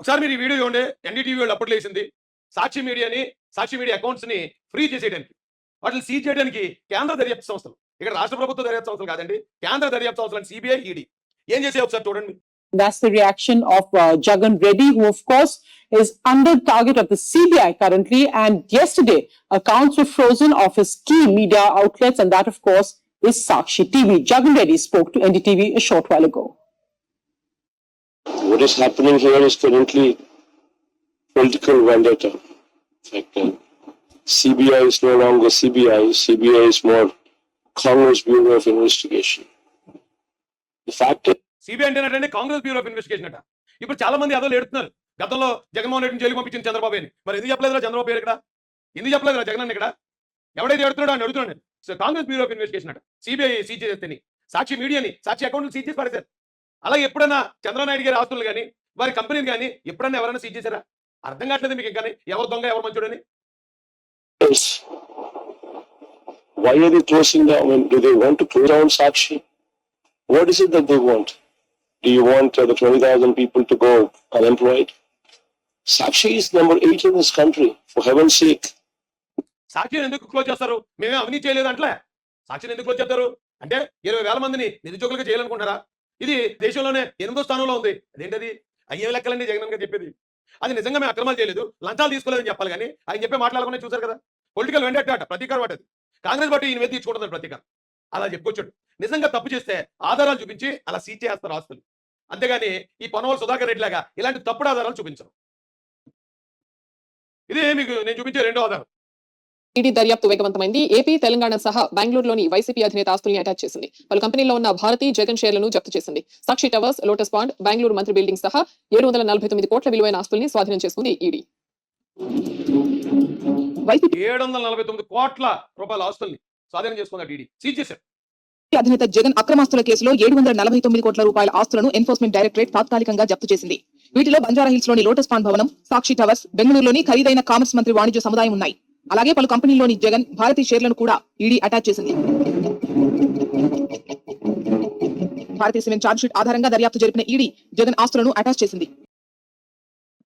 ఒకసారి మీరు ఈ వీడియో చూడండి ఎన్డీటీవీ వాళ్ళు అప్పట్లో వేసింది సాక్షి మీడియాని సాక్షి మీడియా అకౌంట్స్ని ఫ్రీ చేసేయడానికి వాటిని సీజ్ చేయడానికి కేంద్ర దర్యాప్తు సంస్థలు ఇక్కడ రాష్ట్ర ప్రభుత్వ దర్యాప్తు సంస్థలు కాదండి కేంద్ర దర్యాప్తు సంస్థలు సిబిఐ ఈడీ ఏం చేసే ఒకసారి చూడండి That's the reaction of uh, Jagan Reddy, who of course is under target of the CBI currently. And yesterday, accounts were frozen of his key media outlets, and that, of course, is Sakshi TV. Jagan Reddy spoke to NDTV a short while ago. What is happening here is currently political vendetta. In fact, uh, CBI is no longer CBI. CBI is more Congress Bureau of Investigation. The fact is, CBI అంటే Congress bureau of investigation అట. ఇప్పుడు చాలా మంది అదో ఎడుతున్నారు గతంలో జగన్మోహన్ రెడ్డిని jail పంపించిన చంద్రబాబు అని మరి ఎందుకు చెప్పలేదురా చంద్రబాబు పేరు ఇక్కడ? ఎందుకు చెప్పలేదురా జగన్ అన్న ఇక్కడ? ఎవడైతే ఎడుతున్నాడో అని అడుగుతున్నాడు కాంగ్రెస్ బ్యూరో ఆఫ్ ఇన్వెస్టిగేషన్ అట. సిబిఐ సీజ్ చేస్తే సాక్షి మీడియాని సాక్షి అకౌంట్లు సీజ్ చేసి పడేశారు. అలాగే ఎప్పుడైనా చంద్రబాబు గారి ఆస్తులు కానీ వారి కంపెనీని కానీ ఎప్పుడన్నా ఎవరైనా సీజ్ చేశారా అర్థం కావట్లేదు మీకు ఇంకా ఎవరు దొంగ ఎవరు మంచోడని why are they closing down? Do they want to close down Sakshi? What is it that they want? Do you want uh, the 20,000 people to go unemployed? Sakshi is number eight in this country, for heaven's sake. సాక్షిని ఎందుకు close చేస్తారు మేమే అవినీతి చేయలేదు అంటలే సాక్షిని ఎందుకు close చేస్తారు అంటే ఇరవై వేల మందిని నిరుద్యోగులుగా చేయాలనుకుంటారా ఇది దేశంలోనే ఎనిమిదో స్థానంలో ఉంది. అదేంటది? అయ్యే లెక్కలండి జగన్ గారు చెప్పేది. అది నిజంగా మేము అక్రమాలు చేయలేదు. లంచాలు తీసుకోలేదని చెప్పాలి కానీ ఆయన చెప్పే మాట్లాడకుండా చూసారు కదా? పొలిటికల్ వెండట్ అట ప్రతీకారం అటది. కాంగ్రెస్ పార్టీ ఈయన మీద తీర్చుకుంటుంది ప్రతీకారం. అలా చెప్పుకొచ్చాడు. నిజంగా తప్పు చేస్తే ఆధారాలు చూపించి అలా సీజ్ చేస్తారు ఆస్తులు. అంతేగాని ఈ పొనవల్ సుధాకర్ రెడ్డి లాగా ఇలాంటి తప్పుడు ఆధారాలు చూపించరు. ఇదే మీకు నేను చూపించే రెండో ఆధారం. ఈడీ దర్యాప్తు వేగవంతమైంది. ఏపీ తెలంగాణ సహా బెంగళూరులోని వైసీపీ అధినేత ఆస్తుల్ని అటాచ్ చేసింది. పలు కంపెనీల్లో ఉన్న భారతి జగన్ షేర్లను జప్తు చేసింది. Sakshi towers Lotus Pond Bengaluru Mantri building సహా ఏడు వందల నలభై తొమ్మిది కోట్ల విలువైన ఆస్తుల్ని స్వాధీనం చేసుకుంది ఈడీ. ఏడు వందల నలభై తొమ్మిది కోట్ల రూపాయల ఆస్తుల్ని స్వాధీనం చేసుకున్నాడు ఈడీ సీజ్ చేశారు. అధినేత జగన్ అక్రమాస్తుల కేసులో ఏడు వందల నలభై తొమ్మిది కోట్ల రూపాయల ఆస్తులను ఎన్ఫోర్స్మెంట్ డైరెక్టరేట్ తాత్కాలికంగా జప్తు చేసింది. వీటిలో బంజారా హిల్స్లోని లోటస్ పాండ్ భవనం సాక్షి టవర్స్ బెంగళూరులోని ఖరీదైన కామర్స్ మంత్రి వాణిజ్య సముదాయం ఉన్నాయి. అలాగే పలు కంపెనీల్లోని జగన్ భారతీ షేర్లను కూడా ఈడీ అటాచ్ చేసింది. భారతీయ సిమెంట్ ఛార్జ్ షీట్ ఆధారంగా దర్యాప్తు జరిపిన ఈడీ జగన్ ఆస్తులను అటాచ్ చేసింది.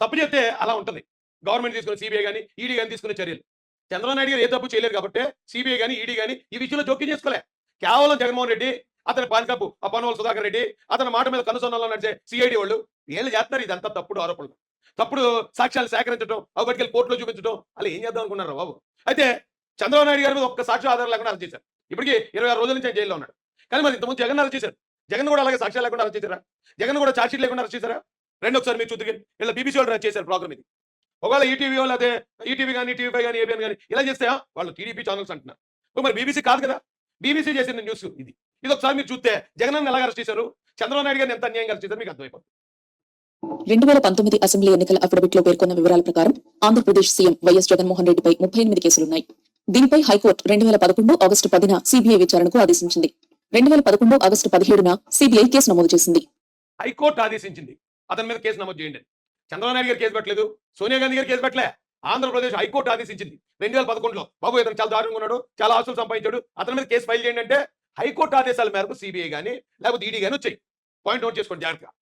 తప్పు చేస్తే అలా ఉంటుంది. గవర్నమెంట్ తీసుకున్న సిబిఐ కానీ ఈడీ కానీ తీసుకునే చర్యలు. చంద్రబాబు నాయుడు గారు ఏ తప్పు చేయలేరు కాబట్టి సిబిఐ కానీ ఈడీ కానీ ఈ విషయంలో జోక్యం చేసుకోలే. కేవలం జగన్మోహన్ రెడ్డి అతని పాన్కప్పు ఆ పనువల్ సుధాకర్ రెడ్డి అతని మాట మీద కనుసొన్నలో నడిచే సిఐడి వాళ్ళు వీళ్ళు చేస్తారు ఇదంతా తప్పుడు ఆరోపణలు. తప్పుడు సాక్ష్యాలు సేకరించడం అవి పట్టుకెళ్ళి కోర్టులో చూపించడం అలా ఏం చేద్దాం అనుకున్నారు బాబు? అయితే చంద్రబాబు నాయుడు గారి మీద ఒక్క సాక్ష్యం ఆధారం లేకుండా అరెస్ట్ చేశారు. ఇప్పటికి ఇరవై ఆరు రోజుల నుంచి ఆయన జైల్లో ఉన్నాడు. కానీ మరి ఇంతకుముందు జగన్ అరెస్ట్ చేశారు. జగన్ కూడా అలాగే సాక్ష్యాలు లేకుండా అరెస్ట్ చేశారా? జగన్ కూడా చార్జ్షీట్ లేకుండా అరెస్ట్ చేశారా? రెండు ఒకసారి మీరు చూద్దరు ఇలా బీబీసీ వాళ్ళు చేశారు ప్రోగ్రామ్ ఇది ఒకవేళ ఈటీవీ వాళ్ళు ఈటీవీ కానీ టీవీ ఫైవ్ కానీ ఏబిఎన్ కానీ ఇలా చేస్తే వాళ్ళు టీడీపీ ఛానల్స్ అంటున్నారు. మరి బీబీసీ కాదు కదా? బీబీసీ చేసిన న్యూస్ ఇది. ఇది ఒకసారి మీరు చూస్తే జగన్ ఎలా అరెస్ట్ చేశారు? చంద్రబాబు నాయుడు గారిని ఎంత అన్యాయం అరెస్ట్ చేశారు మీకు అర్థమైపోతుంది. రెండు వేల పంతొమ్మిది అసెంబ్లీ ఎన్నికల అఫిడవిట్లో పేర్కొన్న వివరాల ప్రకారం ఆంధ్రప్రదేశ్ సీఎం వైఎస్ జగన్మోహన్ రెడ్డిపై ముప్పై ఎనిమిది కేసులున్నాయి. దీనిపై హైకోర్టు రెండు వేల పదకొండు ఆగస్టు పదిన సిబిఐ విచారణకు ఆదేశించింది. రెండు వేల పదకొండు ఆగస్టు పదిహేడున సిబిఐ కేసు నమోదు చేసింది. హైకోర్టు ఆదేశించింది. అతని మీద కేసు నమోదు చేయండి. చంద్రబాబు నాయుడు గారు కేసు పెట్టలేదు. సోనియా గాంధీ గారు కేసు పెట్టలే. ఆంధ్రప్రదేశ్ హైకోర్టు ఆదేశించింది. రెండు వేల పదకొండులో బాబు ఇతను చాలా దారుణంగా ఉన్నాడు చాలా ఆస్తులు సంపాదించాడు. అతని మీద కేసు ఫైల్ చేయండి అంటే హైకోర్టు ఆదేశాల మేరకు సిబిఐ కానీ లేకపోతే ఈడీ కానీ వచ్చాయి. పాయింట్ నోట్ చేసుకోండి జాగ్రత్తగా.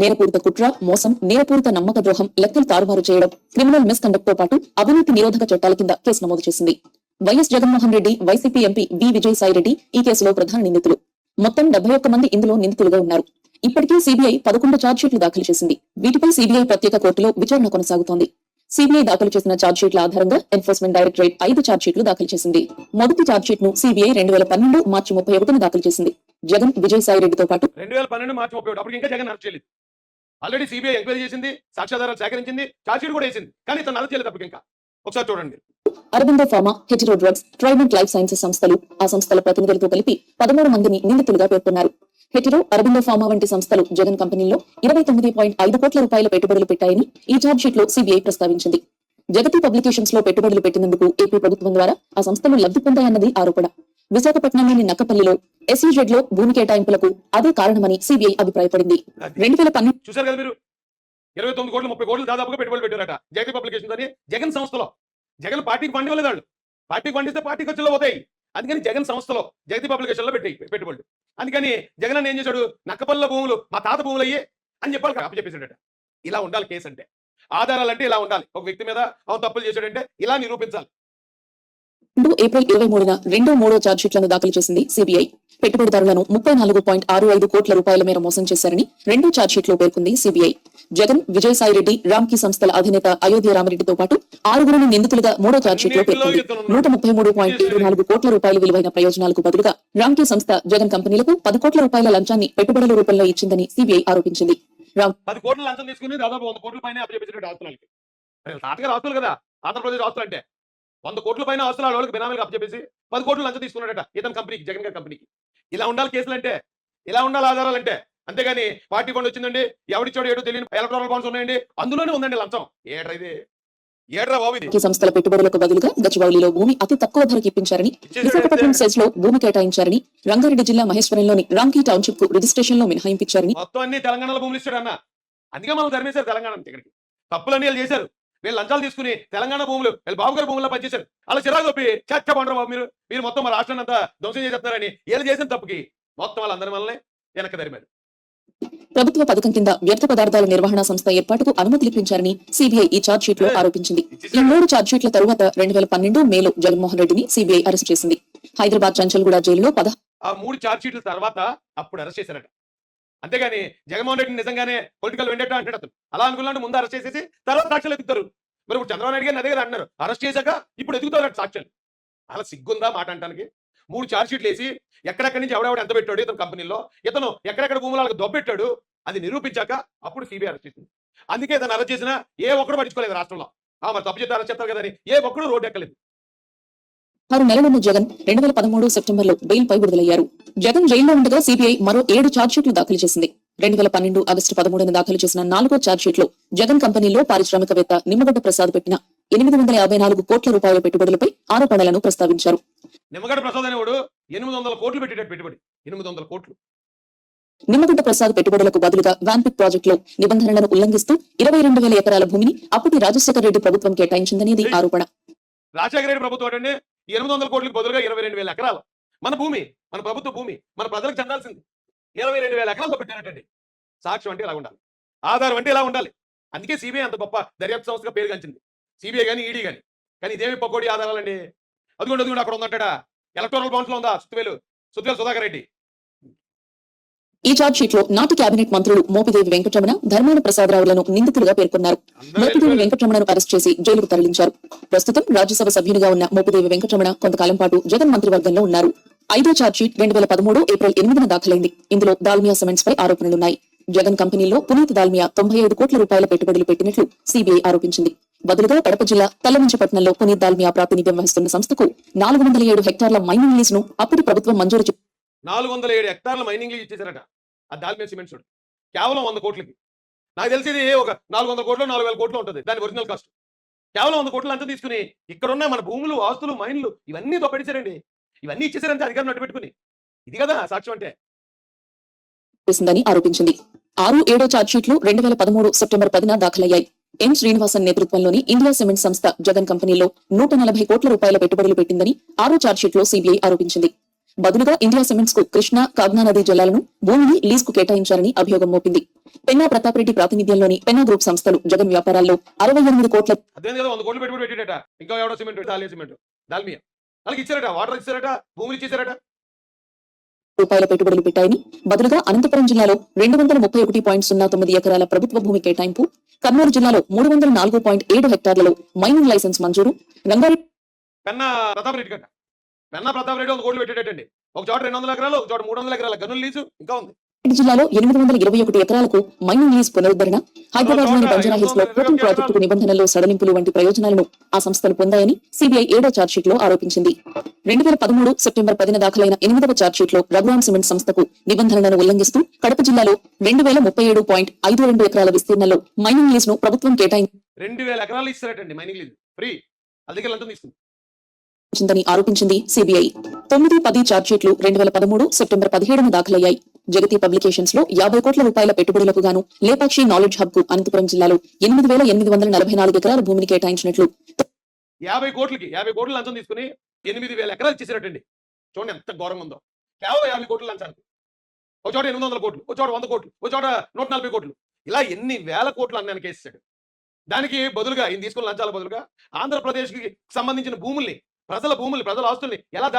నేరపూరిత కుట్ర మోసం నేరపూరిత నమ్మక ద్రోహం లెక్కలు తారుమారు చేయడం క్రిమినల్ మిస్కండక్ట్తో పాటు అవినీతి నిరోధక చట్టాల కింద కేసు నమోదు చేసింది. YS Jaganmohan Reddy YCP MP V Vijayasai Reddy ఈ కేసులో ప్రధాన నిందితులు. మొత్తం డెబ్బై ఒక్క మంది ఇందులో నిందితులుగా ఉన్నారు. ఇప్పటికే సిబిఐ పదకొండు ఛార్జ్షీట్లు దాఖలు చేసింది. వీటిపై సిబిఐ ప్రత్యేక కోర్టులో విచారణ కొనసాగుతోంది. సిబిఐ దాఖలు చేసిన ఛార్జ్షీట్ల ఆధారంగా ఎన్ఫోర్స్మెంట్ డైరెక్టరేట్ ఐదు ఛార్జ్షీట్లు దాఖలు చేసింది. మొదటి ఛార్జ్షీట్ను సిబిఐ రెండు వేల పన్నెండు మార్చి ముప్పై ఒకటిన దాఖలు చేసింది. జగన్ విజయసాయి రెడ్డితో పాటు రెండు వేల పన్నెండు మార్చి ముప్పై అప్పుడు ఇంకా జగన్ అరెస్ట్ చేయలేదు ఆల్రెడీ సిబిఐ ఎంక్వైరీ చేసింది సాక్ష్యాధారాలు సేకరించింది ఛార్జ్షీట్ కూడా వేసింది. కానీ ఇతను అరెస్ట్ చేయలేదు అప్పుడు ఇంకా. ఒకసారి చూడండి. Aurobindo Pharma Hetero Drugs Trident Life Sciences సంస్థలు ఆ సంస్థల ప్రతినిధులతో కలిపి పదమూడు మందిని నిందితులుగా పేర్కొన్నారు. హెటిరో అరవిందో ఫార్మా వంటి సంస్థలు జగన్ కంపెనీలో ఇరవై తొమ్మిది పాయింట్ ఐదు కోట్ల రూపాయల పెట్టుబడులు పెట్టాయని ఈ ఛార్జ్ షీట్లో సిబిఐ ప్రస్తావించింది. జగతి పబ్లికేషన్స్లో పెట్టుబడులు పెట్టినందుకు ఏపీ ప్రభుత్వం ద్వారా ఆ సంస్థలు లబ్ధి పొందాయన్నది ఆరోపణ. విశాఖపట్నంలోని నక్కపల్లిలో ఎస్ఈజెడ్లో భూమి కేటాయింపులకు అదే కారణమని సిబిఐ అభిప్రాయపడింది. రెండు వేల పన్నెండు చూసారు కదా మీరు? ఇరవై తొమ్మిది కోట్లు ముప్పై కోట్లు దాదాపుగా పెట్టుబడులు పెట్టారట. జగతి పబ్లికేషన్స్ అని జగన్ సంస్థలో. జగన్ పార్టీకి ఇవ్వలేదు వాళ్ళు. పార్టీకి ఫండ్ ఇస్తే పార్టీ ఖర్చులో పోతాయి. అందుకని జగన్ సంస్థలో జగతి పబ్లికేషన్లో పెట్టాయి పెట్టుబడులు. అందుకని జగన్ అన్న ఏం చేశాడు? నక్కపల్ల భూములు మా తాత భూములు అయ్యే అని చెప్పాలి అప్పు చెప్పేసాడట ఇలా ఉండాలి కేసు అంటే. ఆధారాలు అంటే ఇలా ఉండాలి. ఒక వ్యక్తి మీద అవును తప్పులు చేశాడంటే ఇలా నిరూపించాలి. రెండు ఏప్రిల్ ఇరవై మూడున రెండో మూడో ఛార్జ్షీట్లను దాఖలు చేసింది సిబిఐ పెట్టుబడిదారులను ముప్పై నాలుగు పాయింట్ ఆరు ఐదు కోట్ల రూపాయల మేర మోసం చేశారని రెండు ఛార్జ్షీట్లో పేర్కొంది సిబిఐ జగన్ విజయసాయిరెడ్డి రామ్కీ సంస్థల అధినేత అయోధ్య రామరెడ్డితో పాటు ఆరుగురిని నిందితులుగా మూడో ఛార్జ్షీట్లో పేర్కొంది. నూట ముప్పై మూడు పాయింట్ ఏడు నాలుగు కోట్ల రూపాయల విలువైన ప్రయోజనాలకు బదులుగా రామ్కీ సంస్థ జగన్ కంపెనీలకు పది కోట్ల రూపాయల లంచాన్ని పెట్టుబడుల రూపంలో ఇచ్చిందని సిబిఐ ఆరోపించింది. పది కోట్ల లంచం తీసుకుని దాదాపు వంద కోట్ల పైన అప్పచెప్పించినట్టు ఆస్తులకి తాతగారు ఆస్తులు కదా ఆంధ్రప్రదేశ్ ఆస్తులు అంటే. వంద కోట్ల పైన ఆస్తులు ఆ వాళ్ళకి బినామీలకు అప్పచెప్పేసి పది కోట్ల లంచం తీసుకున్నాడట ఇతని కంపెనీకి జగన్ గారి కంపెనీకి. ఇలా ఉండాలి కేసులు అంటే ఇలా ఉండాలి ఆధారాలు అంటే అంతేగాని పార్టీ ఫండ్ వచ్చిందండి ఎవడిచ్చాడు ఏడో తెలియని ఎలక్ట్రాల్ బాండ్స్ ఉన్నాయండి అందులోనే ఉందండి లంచం. ఏడ్రా ఇది? సంస్థల పెట్టుబడులకు బదులుగా గచ్చిబౌలిలో భూమి అతి తక్కువ ధరకు ఇప్పించారని విశాఖపట్నం సెజ్లో భూమి కేటాయించారని రంగారెడ్డి జిల్లా మహేశ్వరంలోని రామ్కీ టౌన్షిప్కు రిజిస్ట్రేషన్లో మినహాయింపించారని మొత్తం అన్ని తెలంగాణలో భూములు ఇచ్చాడు అన్న. అందుకే మనం ధర్మేశారు తెలంగాణ ఇక్కడికి. తప్పులన్నీ వీళ్ళు చేశారు. వీళ్ళు లంచాలు తీసుకుని తెలంగాణ భూములు వీళ్ళు బాబు గారి భూముల్లో పనిచేశారు. అలా చిరాకు తప్పి చచ్చ పండరు బాబు మీరు మీరు మొత్తం మా రాష్ట్రాన్ని అంతా ధ్వంసం చేసేస్తున్నారని వీళ్ళు చేసిన తప్పుకి మొత్తం వాళ్ళందరి వల్లనే వెనక్కి ధరిమారు ప్రభుత్వ పథకం కింద వ్యర్థ పదార్థాల నిర్వహణ సంస్థ ఏర్పాటుకు అనుమతి ఇప్పించారని సిబిఐ ఈ ఛార్జ్ షీట్లో ఆరోపించింది. ఈ మూడు ఛార్జ్ షీట్ల తరువాత రెండు వేల పన్నెండు మేలో జగన్మోహన్ రెడ్డిని సిబిఐ అరెస్ట్ చేసింది. హైదరాబాద్ చంచల్గూడ జైలులో పద ఆ మూడు ఛార్జ్ షీట్ల తర్వాత అప్పుడు అరెస్ట్ చేశారట. అంతేగాని జగన్మోహన్ రెడ్డి నిజంగానే పొలిటికల్ వెండేట అంటాడు అతను. అలా అనుకున్నాడు ముందు అరెస్ట్ చేసేసి తర్వాత సాక్షులు ఎత్తుతారు మరి ఇప్పుడు చంద్రబాబు నాయుడు గారిని అదే కదా అంటున్నారు అరెస్ట్ చేశాక ఇప్పుడు ఎదుగుతారు సాక్షులు. అలా సిగ్గుందా మాట అంటానికి? మూడు చార్జ్ షీట్లు వేసి ఎక్కడెక్కడి నుంచి ఎవడెవడ ఎంత పెట్టాడు ఇతను కంపెనీలో? ఇతను ఎక్కడెక్కడ భూములకు దొబ్బెట్టాడు? అది నిరూపించాక అప్పుడు సిబిఐ అరెస్ట్ చేసింది. అందుకే ఇతను అరెస్ట్ చేసినా ఏ ఒక్కడు పట్టించుకోలేదు రాష్ట్రంలో. ఆ మరి తప్పు చేస్తే అరెస్ట్ చేస్తారు కదా అని ఏ ఒక్కడు రోడ్డు ఎక్కలేదు. ఆరు నెలలున్న జగన్ రెండు వేల పదమూడు సెప్టెంబర్లో బెయిల్ పై విడుదలయ్యారు జగన్ జైల్లో ఉండగా సిబిఐ మరో ఏడు ఛార్జ్ షీట్లు దాఖలు చేసింది. రెండు వేల పన్నెండు ఆగస్టు పదమూడున దాఖలు చేసిన నాలుగో ఛార్జ్ షీట్లో జగన్ కంపెనీలో పారిశ్రామికవేత్త నిమ్మగడ్డ ప్రసాద్ పెట్టిన ఎనిమిది వందల యాభై నాలుగు కోట్ల రూపాయల పెట్టుబడులపై ఆరోపణలను ప్రస్తావించారు. నిమ్మగడ్డ ప్రసాద్ అనేవాడు ఎనిమిది వందల కోట్లు పెట్టేటట్టు పెట్టుబడి. ఎనిమిది వందల కోట్లు. నిమ్మగడ్డ ప్రసాద్ పెట్టుబడులకు బదులుగా వ్యాన్పిక్ ప్రాజెక్టులో నిబంధనలను ఉల్లంఘిస్తూ ఇరవై రెండు వేల ఎకరాల భూమిని అప్పటి రాజశేఖర రెడ్డి ప్రభుత్వం కేటాయించిందనేది ఆరోపణ. రాజశేఖర రెడ్డి ప్రభుత్వం అంటే ఎనిమిది వందల కోట్లకు బదులుగా ఇరవై రెండు వేల ఎకరాలు. మన భూమి మన ప్రభుత్వ భూమి మన ప్రజలకు చెందాల్సింది. ఇరవై రెండు వేల ఎకరాలతో పెట్టారటండి. సాక్ష్యం అంటే ఇలా ఉండాలి. ఆధారం అంటే ఇలా ఉండాలి. అందుకే సిబిఐ అంత గొప్ప దర్యాప్తు సంస్థగా పేరు గంచింది. సిబిఐ కానీ ఈడీ కానీ కానీ ఇదేమి పకోడి ఆధారాలండి? అదిగోండి అదిగోండి అక్కడ ఉందంటాడా? ఎలక్టోరల్ బాండ్స్లో ఉందా సుత్తువేలు? సుత్తువేలు సుధాకర్ రెడ్డి. ఈ షీట్లో నాటి కేబినెట్ మంత్రులు మోపిదేవి వెంకటరమణ ధర్మాన ప్రసాదరావులను నిందితులుగా పేర్కొన్నారు. మోపిదేవి వెంకటరమణను అరెస్ట్ చేసి జైలుకు తరలించారు. ప్రస్తుతం రాజ్యసభ సభ్యునిగా ఉన్న మోపిదేవి వెంకటరమణ కొంతకాలం పాటు జగన్ మంత్రివర్గంలో ఉన్నారు. ఐదో షీట్ రెండు వేల పదమూడు ఏప్రిల్ ఎనిమిదిన దాఖలైంది. ఇందులో దాల్మియా సిమెంట్స్ పై ఆరోపణలున్నాయి. జగన్ కంపెనీలో పునీత్ దాల్మియా తొంభై ఐదు కోట్ల రూపాయల పెట్టుబడులు పెట్టినట్లు సిబిఐ ఆరోపించింది. బదులుగా కడప జిల్లా తల్లమంచపట్నంలో పునీత్ దాల్మియా ప్రాతినిధ్యం వహిస్తున్న సంస్థకు నాలుగు వందల ఏడు హెక్టార్ల మైనింగ్ లీజ్ను అప్పటి ప్రభుత్వం మంజూరు నాలుగు వందల ఏడు హెక్టార్ల మైనింగ్ ఇచ్చేసారట ఆ దాల్మియా సిమెంట్ చూడు. కేవలం వంద కోట్లకి. నాకు తెలిసి ఇది ఒక నాలుగు వందల కోట్లు నాలుగు వేల కోట్లు ఉంటుంది. దాని ఒరిజినల్ కాస్ట్ కేవలం వంద కోట్లు అంతా తీసుకుని ఇక్కడున్న మన భూములు ఆస్తులు మైన్లు ఇవన్నీ దొప్పడిచారండి ఇవన్నీ ఇచ్చేసారంటే అధికారం నడిపెట్టుకుని ఇది కదా సాక్ష్యం అంటే. చేసిందని ఆరోపించింది. ఆరు ఏడో ఛార్జ్షీట్లు రెండు వేల పదమూడు సెప్టెంబర్ పదిన దాఖలయ్యాయి. ఎం. శ్రీనివాసన్ నేతృత్వంలోని ఇండియా సిమెంట్ సంస్థ జగన్ కంపెనీలో నూట నలభై కోట్ల రూపాయల పెట్టుబడులు పెట్టిందని ఆరో ఛార్జ్షీట్లో సిబిఐ ఆరోపించింది. బదులుగా ఇండియా సిమెంట్స్కు కృష్ణా కాగ్నా నదీ జలాలను భూమిని లీజ్కు కేటాయించారని అభియోగం మోపింది. పెన్నా ప్రతాప్ రెడ్డి ప్రాతినిధ్యంలోని పెన్నా గ్రూప్ సంస్థలు జగన్ వ్యాపారాల్లో అరవై ఎనిమిది కోట్ల ఇంకా ఎవడో సిమెంట్ సిమెంట్. దాల్మియా. వాళ్ళకి ఇచ్చారట వాటర్ ఇచ్చారట భూములు ఇచ్చేసారట రూపాయల పెట్టుబడులు పెట్టాయని బదులుగా అనంతపురం జిల్లాలో రెండు వందల ముప్పై ఒకటి పాయింట్ సున్నా తొమ్మిది ఎకరాల ప్రభుత్వ భూమి కేటాయింపు కర్నూలు జిల్లాలో మూడు వందల నాలుగు పాయింట్ ఏడు హెక్టార్లలో మైనింగ్ లైసెన్స్ మంజూరు రంగారెడ్డి పెన్నా ప్రతాప్ రెడ్డి వంద కోట్లు పెట్టేటండి ఒక చోట రెండు వందల ఎకరాలు ఒక చోట మూడు వందల ఎకరాల గనులు లీజు ఇంకా ఉంది. జిల్లాలో ఎనిమిది వందల ఇరవై ఒకటి ఎకరాలకు మైనింగ్ లీజ్ పునరుద్ధరణ హైదరాబాద్లోని బంజారా హిల్స్లో కోటింగ్ ప్రాజెక్టుకు నిబంధనల్లో సడలింపులు వంటి ప్రయోజనాలను ఆ సంస్థలు పొందాయని సిబిఐ ఏడో ఛార్జ్షీట్లో ఆరోపించింది. రెండు వేల పదమూడు సెప్టెంబర్ పదిన దాఖలైన ఎనిమిదవ ఛార్జ్షీట్లో రఘురామ్ సిమెంట్ సంస్థకు నిబంధనలను ఉల్లంఘిస్తూ కడప జిల్లాలో రెండు వేల ముప్పై ఏడు పాయింట్ ఐదు రెండు ఎకరాల విస్తీర్ణంలో మైనింగ్ లీజ్ను ప్రభుత్వం కేటాయించింది. రెండు వేల ఎకరాలు ఇస్తారటండి మైనింగ్ లీజు. ఫ్రీ. అందుకే తీసుకుంది ఉంచిందని ఆరోపించింది సిబిఐ. తొమ్మిది పది ఛార్జ్షీట్లు రెండు వేల పదమూడు సెప్టెంబర్ పదిహేడున దాఖలయ్యాయి. జగతి పబ్లికేషన్స్లో యాభై కోట్ల రూపాయల పెట్టుబడులకు గాను లేపాక్షి నాలెడ్జ్ హబ్కు అనంతపురం జిల్లాలో ఎనిమిది వేల ఎనిమిది వందల నలభై నాలుగు ఎకరాల భూమిని కేటాయించినట్లు. యాభై కోట్లకి యాభై కోట్లు లంచం తీసుకుని ఎనిమిది వేల ఎకరాలు ఇచ్చేసినట్టండి. చూడండి ఎంత ఘోరంగా ఉందో కేవలం యాభై కోట్లు లంచానికి ఒక చోట ఎనిమిది వందల కోట్లు ఒక చోట వంద కోట్లు ఒక చోట నూట నలభై కోట్లు. ఇలా ఎన్ని వేల కోట్లు అన్నానికి వేసాడు దానికి బదులుగా ఈయన తీసుకున్న లంచాల బదులుగా ఆంధ్రప్రదేశ్కి సంబంధించిన భూముల్ని ప్రజల భూములు ప్రజల ఆస్తుల్ని ఎలా